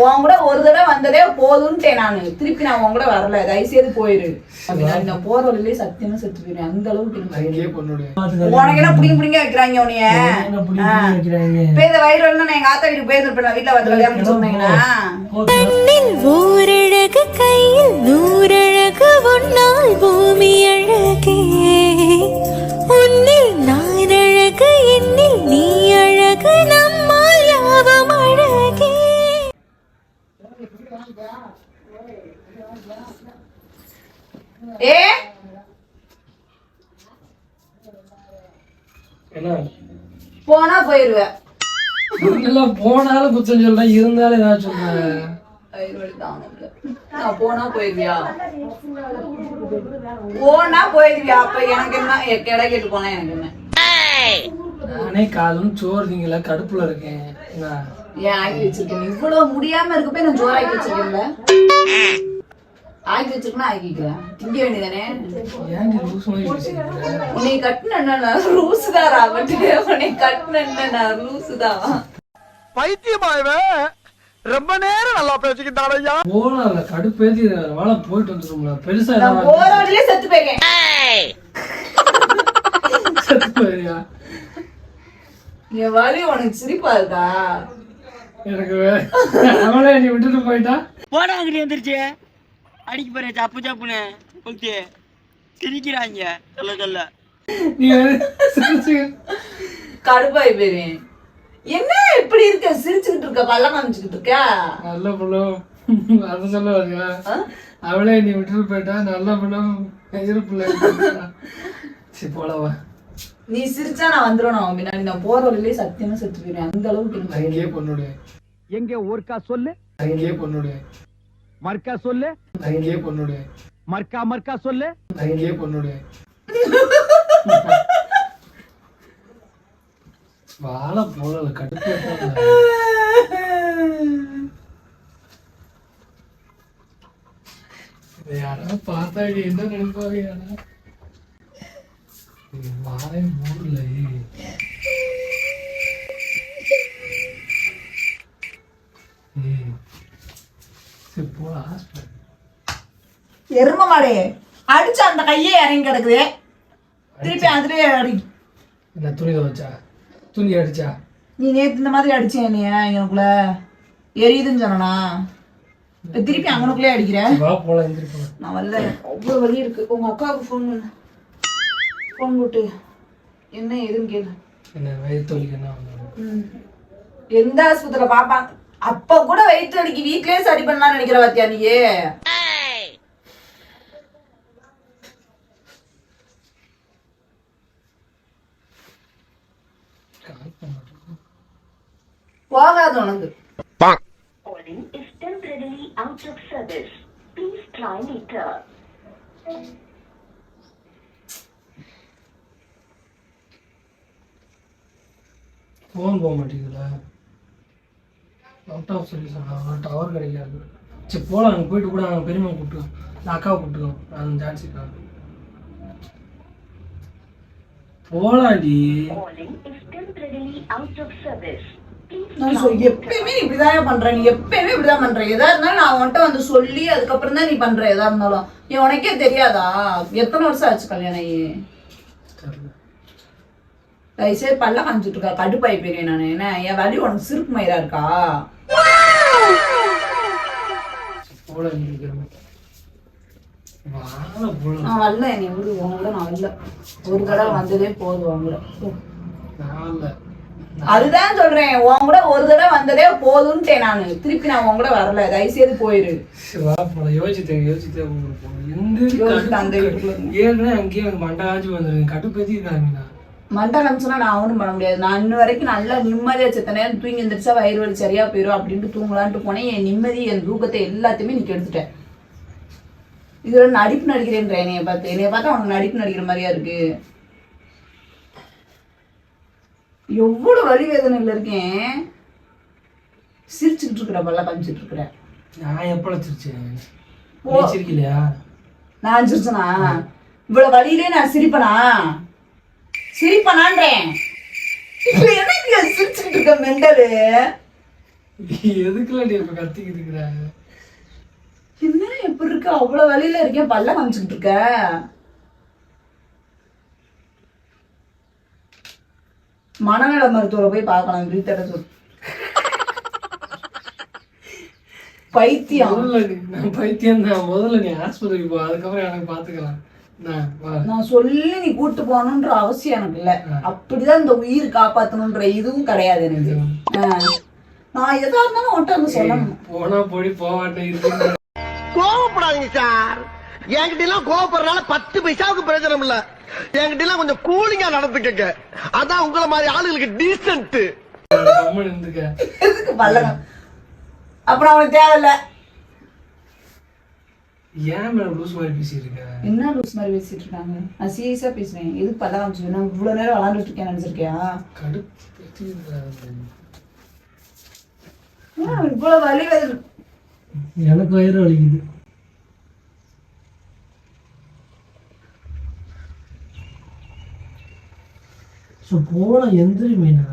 உன் கூட ஒரு தடவை வந்ததே போதும்ட்டேன் நானு. திருப்பி நான் உன் கூட வரல. தயவுசெய்து போயிரு. நான் நான் போற வழியிலே சத்தியமா செத்து போயிடுவேன் அந்த அளவுக்கு உனக்கு என்ன புடிங்க புடிங்க வைக்கிறாங்க உனைய இப்ப இந்த வயிறு வலினா நான் எங்க ஆத்தா வீட்டுக்கு போயிருப்பேன் வீட்டுல வந்து கல்யாணம் சொன்னீங்கன்னா கண்ணில் ஓரழகு கையில் நூறழகு ஏ? போனா போயிருவேன் போனாலும் குத்தம் சொல்ல இருந்தாலும் ஏதாவது சொல்றேன். போனா போயிருவியா? போனா போயிருவியா? அப்ப எனக்கு என்ன? கிடை கேட்டு போனா எனக்கு என்ன? நானே காலும் சோறு திங்கல கடுப்புல இருக்கேன். ஏன் ஆக்கி வச்சிருக்கேன்? இவ்வளவு முடியாம இருக்கப்ப நான் ஆக்கி வச்சிருக்கேன்ல. ஆக்கி வச்சிருக்கா ஆக்கிக்கிறேன். திங்க வேண்டியதானே? உன்னை கட்டின என்ன லூசுதாரா மட்டும் உன்னை கட்டின என்ன லூசுதான் ரொம்ப நேரம் நல்லா பேசிக்கிட்டான் ஐயா. போலாம்ல கடுப்பேத்தி வேலை. போயிட்டு வந்துரும்ல. பெருசா நான் வழியிலே செத்து போயிருக்கேன் செத்து என் வலி உனக்கு சிரிப்பா இருக்கா? எனக்கு அவளே நீ விட்டுட்டு போயிட்டா? போடா அங்கிட்டு வந்துருச்சு. அடிக்க போறேன் சப்பு சப்புன்னு. ஓகே. சிரிக்கிறாங்க. சொல்ல சொல்ல நீ சிரிச்சு. கடுப்பாய் போயிருவேன் என்ன இப்படி இருக்க? சிரிச்சுக்கிட்டு இருக்க பல்ல காமிச்சுக்கிட்டு இருக்க? நல்ல புள்ளம் அதை சொல்ல வரியா அவளே நீ விட்டுட்டு போயிட்டா நல்ல புள்ளம் இருப்புல சரி போலவா. நீ சிரிச்சா நான் வந்துடணும் அவன் பின்னாடி. நான் போற வழியிலே சத்தியமா செத்து போயிருவேன் அந்த அளவுக்கு. அங்கேயே பொண்ணுடைய. எங்க ஒருக்கா சொல்லு. அங்கேயே பொண்ணுடைய. மர்க்கா சொல்லு. அங்கேயே பொண்ணுடைய மர்க்கா மர்க்கா சொல்லு. அங்கேயே பொண்ணுடைய வாழ போல கடுப்பு யாராவது பார்த்தா என்ன நினைப்பாங்க யாரா? வாழை மூடல எரும மாடே அடிச்ச அந்த கையே இறங்கி கிடக்குது. திருப்பி அதுலயே அடி. என்ன துணி துவைச்சா? துணி அடிச்சா? நீ நேத்து இந்த மாதிரி அடிச்சேன் நீ எனக்குள்ள? எரியுதுன்னு சொன்னா திருப்பி அங்கனுக்குள்ளே அடிக்கிற? வா போலாம் எந்திரி போலாம். நான் வரல. அவ்வளவு வலி இருக்கு. உங்க அக்காவுக்கு ஃபோன் பண்ணு. ஃபோன் போட்டு. என்ன ஏதுன்னு கேளு. எந்த ஆஸ்பத்திரியில பாப்பாங்க அப்ப கூட வயிற்று வலிக்கு வீட்லயே சரி பண்ணலாம்னு நினைக்கிற பாத்தியா நீ try later. ஃபோன் போக மாட்டேங்குதுல. அவுட் ஆஃப் சர்வீஸ் ஆனால் டவர் கிடைக்காது சரி போகலாம் அங்கே போயிட்டு கூட அங்கே பெரியம்மா கூப்பிட்டு நான் அக்காவை கூப்பிட்டுக்கோ. நான் ஜான்சிக்கா போகலாண்டி எப்பயுமே நீ இப்படிதான் பண்ற? நீ எப்பயுமே இப்படிதான் பண்ற. எதா இருந்தாலும் நான் உன்கிட்ட வந்து சொல்லி அதுக்கப்புறம் தான் நீ பண்ற எதா இருந்தாலும். ஏன் உனக்கே தெரியாதா? எத்தனை வருஷம் ஆச்சு கல்யாணம் தயவுசெய்து பல்ல காமிச்சிட்டு இருக்கா. கடுப்பாய் போயிருவேன் நான். என்ன என் வலி உனக்கு சிறுப்பு மயிரா இருக்கா? வாழ நான் வரல என்னை விடு. உங்களை நான் வரல. ஒரு தடவை வந்ததே போதும் இல்லை அதுதான் சொல்றேன். உன் கூட ஒரு தடவை வந்ததே போதும்ட்டேன் நானு. திருப்பி நான் உன் கூட வரல. தயவுசெய்து போயிரு. சரி வா போலாம். யோசித்தேன் யோசித்தேன். ஏற்கனவே அங்கேயே வந்து மண்டை காய்ச்சி வந்துருங்க கடுப்பேத்தி மண்டலம் சொன்னா நான் ஒன்றும் பண்ண முடியாது. நான் இன்ன வரைக்கும் நல்லா நிம்மதியா செத்த நேரம் தூங்கி எந்திரிச்சா வயிறு வலி சரியா போயிடும் அப்படின்ட்டு தூங்கலான்ட்டு போனேன். என் நிம்மதி என் தூக்கத்தை எல்லாத்தையுமே நீ கெடுத்துட்டேன் இதுல நடிப்பு நடிக்கிறேன்ற என்னைய பார்த்து. என்னைய பார்த்தா உனக்கு நடிப்பு நடிக்கிற மாதிரியா இருக்கு. எவ்வளவு வலி வேதனையில இருக்கேன். சிரிச்சுக்கிட்டு இருக்கிற பல்ல காமிச்சிட்டு இருக்கிற. நான் எப்போ வச்சிருச்சேன் ஓ. வச்சிருக்கலையா நான் சிரிச்சனா? இவ்வளவு வழியிலே நான் சிரிப்பனா? சிரிப்பனான்றேன். இப்ப எனக்கு சிரிச்சுக்கிட்டு இருக்க மெண்டலு? எதுக்குல நீ இப்ப கத்திக்கிட்டு இருக்கிற? என்ன எப்படி இருக்க? அவ்வளவு வழியில இருக்கேன். பல்ல காமிச்சுக்கிட்டு இருக்க. மனநல மருத்துவரை போய் பார்க்கலாம் பிரீத்தட சொல் பைத்தியம். நான் பைத்தியம் தான். முதல்ல நீ ஆஸ்பத்திரிக்கு போ. அதுக்கப்புறம் எனக்கு பாத்துக்கலாம் நான் சொல்லி நீ கூட்டு போகணுன்ற அவசியம் எனக்கு இல்ல. அப்படிதான் இந்த உயிர் காப்பாத்தணுன்ற இதுவும் கிடையாது எனக்கு. நான் எதா இருந்தாலும் உன்கிட்ட வந்து சொல்லணும். போனா போடி போவாட்டே இருக்கு கோவப்படாதீங்க சார். என்கிட்ட எல்லாம் கோவப்படுறதுனால பத்து பைசாவுக்கு பிரயோஜனம் இல்ல. என்கிட்ட எல்லாம் கொஞ்சம் கூலிங்கா நடந்துக்கங்க. அதான் உங்களை மாதிரி ஆளுகளுக்கு டீசென்ட் அப்புறம் அவனுக்கு தேவையில்ல. ஏன் மேடம் லூஸ் மாதிரி பேசிட்டு இருக்க? என்ன லூஸ் மாதிரி பேசிட்டு இருக்காங்க? நான் சீரியஸா பேசுறேன். எதுக்கு பல்ல காமிச்சு நான் இவ்வளவு நேரம் விளாண்டுட்டு இருக்கேன் நினைச்சிருக்கியா? கடுப்பு இவ்வளவு வலி வருது எனக்கு வயிறு வலிக்குது. ஸோ போன எந்திரி மீனா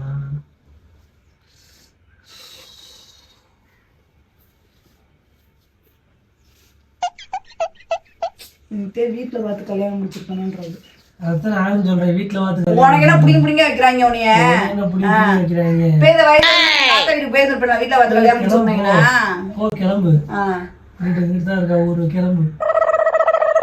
வீட்டுல பார்த்து கல்யாணம் முடிச்சிருக்கணுன்றது அதான் நானும் சொல்றேன் வீட்டுல உனக்கு என்ன புடிங்க புடிங்க வைக்கிறாங்க உனைய பேத வயசு நான் வீட்டுல கல்யாணம் முடிச்சு சொன்னீங்கன்னா போ கிளம்பு. வீட்டு வீட்டு தான் இருக்கா ஊரு கிளம்பு.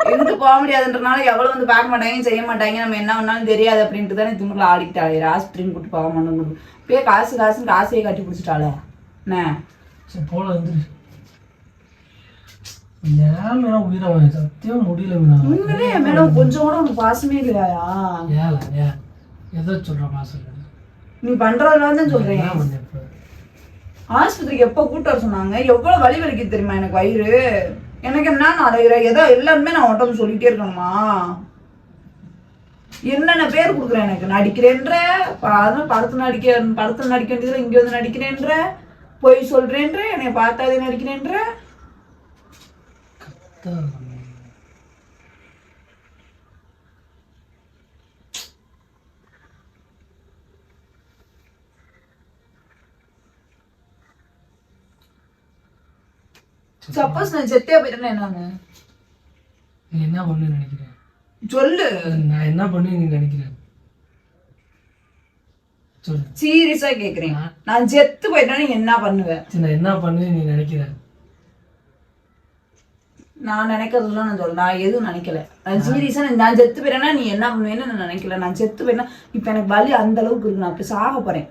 எங்கிட்டு போக முடியாதுன்றனால எவ்வளவு வந்து பார்க்க மாட்டாங்க செய்ய மாட்டாங்க நம்ம என்ன பண்ணாலும் தெரியாது அப்படின்ட்டு தானே திமுறில் ஆடிக்கிட்டாளே. ஆஸ்பத்திரின்னு கூட்டு போக மாட்டோம் போய் காசு காசுன்னு காசையே கட்டி பிடிச்சிட்டாளே என்ன? சரி போல வந்துரு கொஞ்சம் கூட பாசமே இல்லையா? எதை சொல்ற மாசம் நீ பண்றதுல தான் சொல்றேன். ஆஸ்பத்திரிக்கு எப்போ கூட்டு வர சொன்னாங்க? எவ்வளோ வலி வலிக்குது தெரியுமா எனக்கு வயிறு? எனக்கு என்ன நான் அலைகிறேன் ஏதோ எல்லாருமே நான் உடம்பு சொல்லிட்டே இருக்கணுமா? என்னென்ன பேர் கொடுக்குறேன் எனக்கு? நடிக்கிறேன்ற ப- அதான் நடிக்க படத்தில் நடிக்க வேண்டியதில் இங்கே வந்து நடிக்கிறேன்ற? பொய் சொல்கிறேன்ற என்னை பார்த்தாதே நடிக்கிறேன்ற தான் சப்போஸ் நான் செத்தே போயிட்டேன்னா என்னங்க? நீ என்ன பண்ணு நினைக்கிறேன். சொல்லு. நான் என்ன பண்ணு நீ நினைக்கிறேன். சொல்லு. சீரியஸா கேக்குறேன். நான் செத்து போயிட்டேன்னா நீ என்ன பண்ணுவேன் நான் என்ன பண்ணு நீ நினைக்கிறேன். நான் நினைக்கிறதுலாம் நான் சொல்ல நான் எதுவும் நினைக்கல. நான் சீரியஸா நான் செத்து போயிட்டேன்னா நீ என்ன பண்ணுவேன்னு நான் நினைக்கல. நான் செத்து போயிட்டேன்னா இப்ப எனக்கு வலி அந்த அளவுக்கு இருக்கு. நான் அப்படி சாக போறேன்.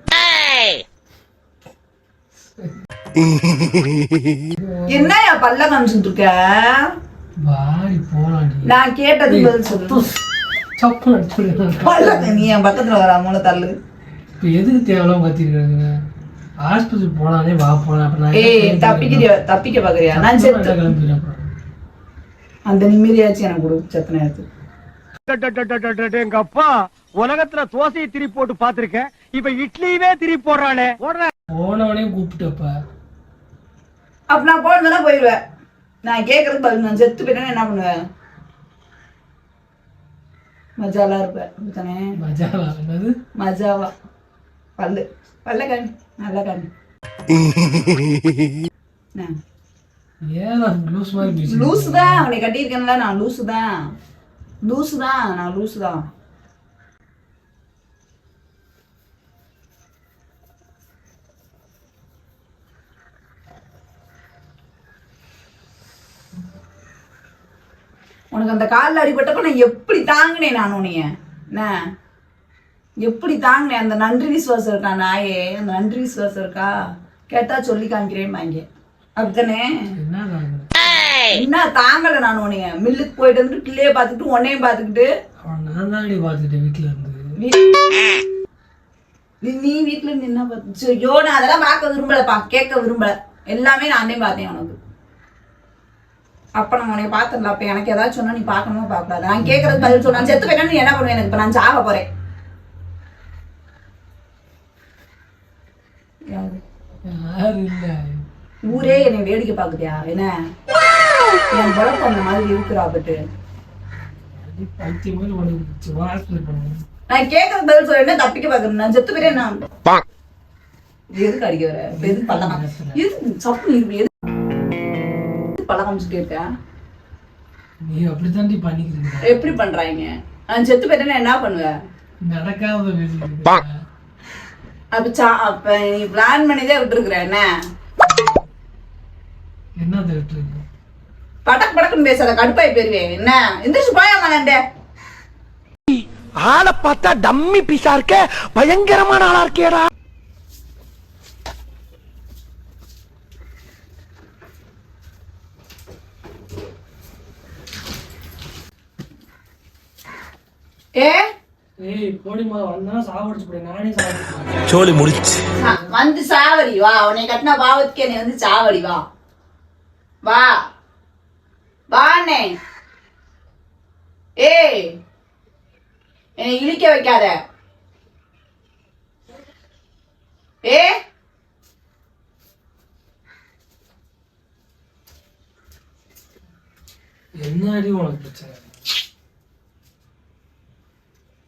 என்ன என் பல்ல காமிச்சுட்டு இருக்க வாடி போலாம் நீ நான் கேட்டது பதில் சொல்லு. சப்பு அடிச்சு பல்ல நீ என் பக்கத்துல வர தள்ளு. இப்போ எதுக்கு தேவையில்லாம கத்திருக்காங்க ஆஸ்பத்திரி போனாலே வா போலாம். அப்ப நான் ஏய் தப்பிக்கிறியா தப்பிக்க பாக்குறியா? நான் செத்து. கிளம்பிடுறேன் அப்புறம் அந்த நிம்மதியாச்சும் எனக்கு கொடு செத்த நேரத்துக்கு எங்க அப்பா உலகத்துல தோசையை திரி போட்டு பாத்திருக்கேன் இப்ப இட்லியவே திரி போடுறானே. போடுற போனவனையும் கூப்பிட்டப்ப. அப்ப நான் போனதுனா போயிடுவேன் நான் கேட்கறதுக்கு பதில் நான் செத்து போயிட்டேன்னா என்ன பண்ணுவேன் மஜாலா இருப்பேன். அப்படித்தானே? மஜாவா என்னது? மஜாவா. பல்லு. பல்ல காமி நல்லா? ஏன் லூஸ் தான். அவனை கட்டியிருக்கேன்ல நான் லூசு தான். லூசு தான். நான் லூசு தான். உனக்கு அந்த காலில் அடிபட்டப்ப நான் எப்படி தாங்கினேன் நான் உன்னைய? என்ன? எப்படி தாங்கினேன்? அந்த நன்றி விசுவாசம் இருக்கா நாயே? அந்த நன்றி விசுவாசம் இருக்கா? கேட்டா சொல்லி காமிக்கிறேன் வாங்க அப்படித்தானே? என்ன தாங்கல நான் உன்னைய? மில்லுக்கு போயிட்டு வந்துட்டு பிள்ளைய பார்த்துக்கிட்டு உன்னையும் பார்த்துக்கிட்டு. நான் தாண்டி பார்த்துட்டேன் வீட்டுல இருந்து. நீ- நீ வீட்டுல இருந்து என்ன பார்த்து ஐயோ நான் அதெல்லாம் பார்க்க விரும்பலப்பா. கேட்க விரும்பல. எல்லாமே நானே பார்த்தேன் உனக்கு அப்ப நான் உன்னை பார்த்தல அப்ப எனக்கு ஏதாச்சும் சொன்னா நீ பார்க்கணுமா பார்க்கக்கூடாது நான் கேட்கறது பதில் சொன்னா செத்து போயிட்டா நீ என்ன பண்ணுவேன் எனக்கு? இப்ப நான் சாக போறேன். ஊரே என்னை வேடிக்கை பார்க்குதியா என்ன? என் பொழப்பு அந்த மாதிரி இருக்கிறா பட்டு நான் கேட்கற பதில் சொல்ல என்ன தப்பிக்க பாக்குறேன்? நான் செத்து பேரே நான் எதுக்கு அடிக்க வர? எதுக்கு பழக்கம் எது சப்பு காமிச்சுட்டு இருக்க. நீ அப்படித்தாண்டி பண்ணிக்கிறீங்க எப்படி பண்றாங்க? நான் செத்து போயிட்டேன்னா என்ன பண்ணுவேன் நடக்காத அப்ப சா- அப்ப நீ பிளான் பண்ணிதான் விட்டுருக்குற என்ன? என்ன திட்டு படக் படக்குன்னு பேசாத கடுப்பாய் போயிருவேன் என்ன? எந்திரிச்சு போயா மாட்டே ஆளை பார்த்தா டம்மி பீஸா இருக்க பயங்கரமான ஆளா இருக்கேடா. ஏ? சோலி முடிச்சு. வந்து சாவடி வா. உன்னை கட்டின பாவத்துக்கே நீ வந்து சாவடி வா. வா. வாண்ணே ஏய் என்னை இழிக்க வைக்காத. ஏ? என்னடி உனக்கு பிரச்சனை?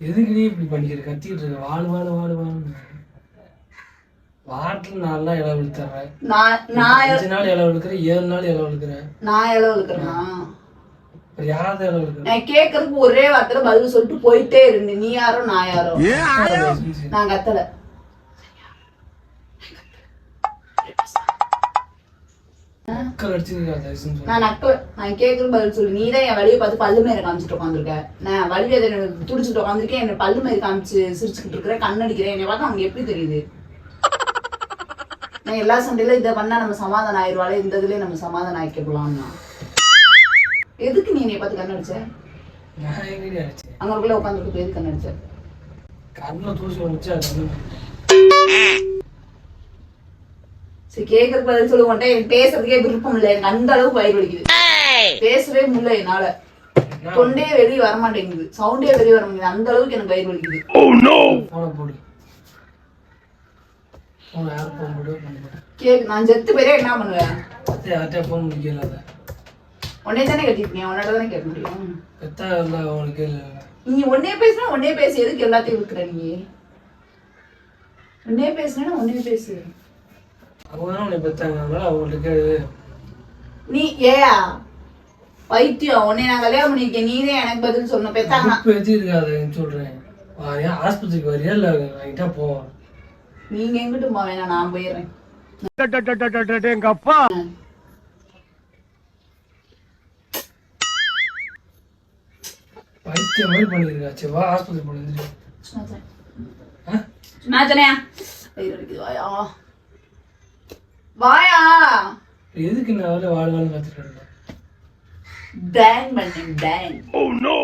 எதுக்கு நீ இப்படி பண்ணிக்கிற? கத்திக்கிட்டு இருக்க. வாழ் வாழ் வாழ் வாழ் வாரத்துல நாலு நாள் இலை விழுத்துறேன் நான் நான் அஞ்சு நாள் இலை விழுக்கிறேன் ஏழு நாள் இலை விழுக்கிறேன் நான் எவ்வளவு இருக்கிறேன்னா அப்புறம் யாராவது இலை விழுக்கிறேன் நான் கேட்கறதுக்கு ஒரே வார்த்தையில பதில் சொல்லிட்டு போயிட்டே இருந்து நீ யாரோ நான் யாரோ? நான் கத்தல. நான் நக்கல நான் பதில் சொல்லு. நீ தான் என் வழியை பார்த்து பல்லு மேல காமிச்சிட்டு உட்காந்துருக்க. நான் வழி அதை துடிச்சிட்டு உட்காந்துருக்கேன். என்ன பல்லு மேல காமிச்சு சிரிச்சுக்கிட்டு இருக்கிறேன் கண்ணடிக்கிறேன் என்னை பார்த்தா அவங்க எப்படி தெரியுது? நான் எல்லா சண்டையில இதை பண்ணா நம்ம சமாதானம் ஆயிடுவாளே இந்த இதுலயே நம்ம சமாதானம் ஆக்கிக்கலாம்னா எதுக்கு நீ என்னை பார்த்து கண்ணடிச்ச அங்கக்குள்ள உட்காந்துட்டு எதுக்கு கண்ணடிச்ச கண்ணில் தூசி வந்துச்சு சரி கேட்கறதுக்கு பதில் சொல்லு உன்ட்ட எனக்கு பேசுறதுக்கே விருப்பம் இல்லை. எனக்கு அந்த அளவுக்கு வயிறு வலிக்குது. பேசவே முடியல என்னால. தொண்டே வெளியே வர மாட்டேங்குது சவுண்டே வெளியே வர மாட்டேங்குது அந்த அளவுக்கு எனக்கு வயிறு வலிக்குது. கேக்கு நான் செத்து போயிரே என்ன பண்ணுவேன்? உன்னே தானே கட்டிருக்கீங்க உன்னோட தானே கேட்க முடியும். நீ ஒன்னே பேசுனா ஒன்னே பேசு. எதுக்கு எல்லாத்தையும் நீ? ஒன்னே பேசுனா ஒன்னே பேசு? அவங்க தான் உன்னை பெத்தாங்க. அதனால அவங்கள்ட்ட கேளு. நீ ஏயா? பைத்தியம். உன்னை நான் கல்யாணம் பண்ணிருக்கேன் நீ தான் எனக்கு பதில் சொன்ன பெத்தாங்க இப்போ எது இருக்காதுன்னு சொல்கிறேன் வரியா? ஆஸ்பத்திரிக்கு வரியா? இல்லை என்கிட்ட போவோம் நீங்க எங்கிட்டு போக வேணாம். நான் போயிடுறேன். எங்க அப்பா. பைத்தியம் மாதிரி பண்ணியிருக்கா. சரி வா ஆஸ்பத்திரி வலிக்குது வாயா. எதுக்கு நான் வேலை வாழ் வாழ் கற்றுட்டு இருக்கேன் ட்ராங் பண்ணேன் ட்ராங் ஓ நோ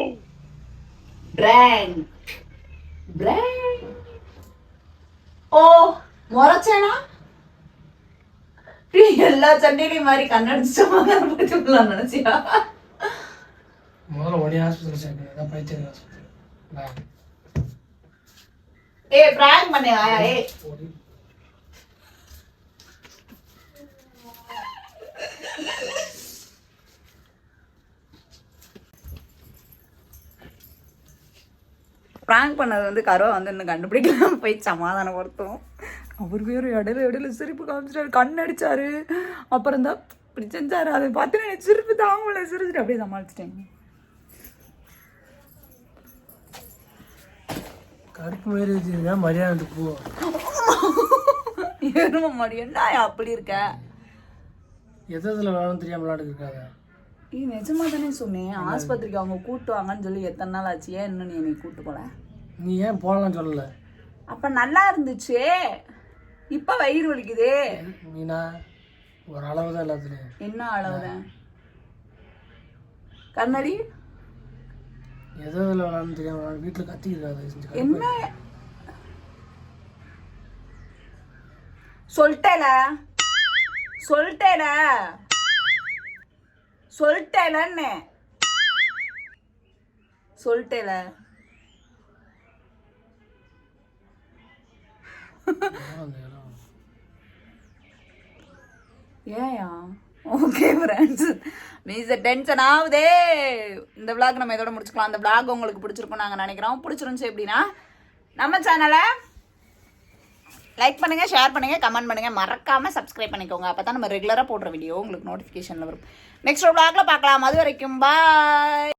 ட்ராங் ட்ராங் ஓ முறைச்சேனா? எல்லா சண்டையிலையும் மாதிரி கண்ணடிச்சு சமாதானம் படுத்திக்கலாம் நினைச்சியா? முதல்ல உடனே ஆஸ்பத்திரி சேர்க்கணும் அதான் பைத்தியம் நான் ஏ பிராங்க் பண்ணே வாயா ஏ பிராங்க் பண்ணது வந்து கருவா வந்து இன்னும் கண்டுபிடிக்கலாம் போய் சமாதானம் பொருத்தோம் அவர் வேறு இடையில இடையில சிரிப்பு காமிச்சிட்டாரு கண் அடிச்சாரு. அப்புறம் தான் இப்படி செஞ்சாரு அதை பார்த்து எனக்கு சிரிப்பு தாங்கல சிரிச்சுட்டு அப்படியே சமாளிச்சிட்டேங்க கருப்பு வச்சிருக்கா மரியாதை போ. எரும மாடி என்ன அப்படி இருக்க? எதில் வேணும் தெரியாம விளாண்டுக்கு இருக்காங்க நீ நிஜமா தானே சொன்னேன். ஆஸ்பத்திரிக்கு அவங்க கூட்டு வாங்கன்னு சொல்லி எத்தனை நாள் ஆச்சு? ஏன் இன்னும் நீ என்னை கூட்டு போல? நீ ஏன் போகலாம்னு சொல்லல? அப்ப நல்லா இருந்துச்சு. இப்ப வயிறு வலிக்குதே. மீனா? ஒரு அளவு தான் எல்லாத்துலேயும். என்ன அளவுதான் கண்ணாடி? எது எதில் விளாட்னு தெரியாம விளாண்டு வீட்டில் கத்திக்கிறாங்க. என்ன? சொல்லிட்டேல. சொல்லிட்டேல சொல்லிட்டேலன்னு சொல்லிட்டேல. ஏயா? ஓகே ஃப்ரெண்ட்ஸ் மீஸ் டென்ஷன் ஆகுதே. இந்த விளாக் நம்ம இதோட முடிச்சுக்கலாம். அந்த விளாக் உங்களுக்கு பிடிச்சிருக்கும் நாங்கள் நினைக்கிறோம். பிடிச்சிருந்துச்சு எப்படின்னா நம்ம சேனலை லைக் பண்ணுங்கள் ஷேர் பண்ணுங்கள் கமெண்ட் பண்ணுங்கள் மறக்காமல் சப்ஸ்கிரைப் பண்ணிக்கோங்க. அப்பதான் நம்ம ரெகுலராக போடுற வீடியோ உங்களுக்கு நோட்டிஃபிகேஷனில் வரும். நெக்ஸ்ட் ஒரு vlogல பார்க்கலாம். அது வரைக்கும் பாய்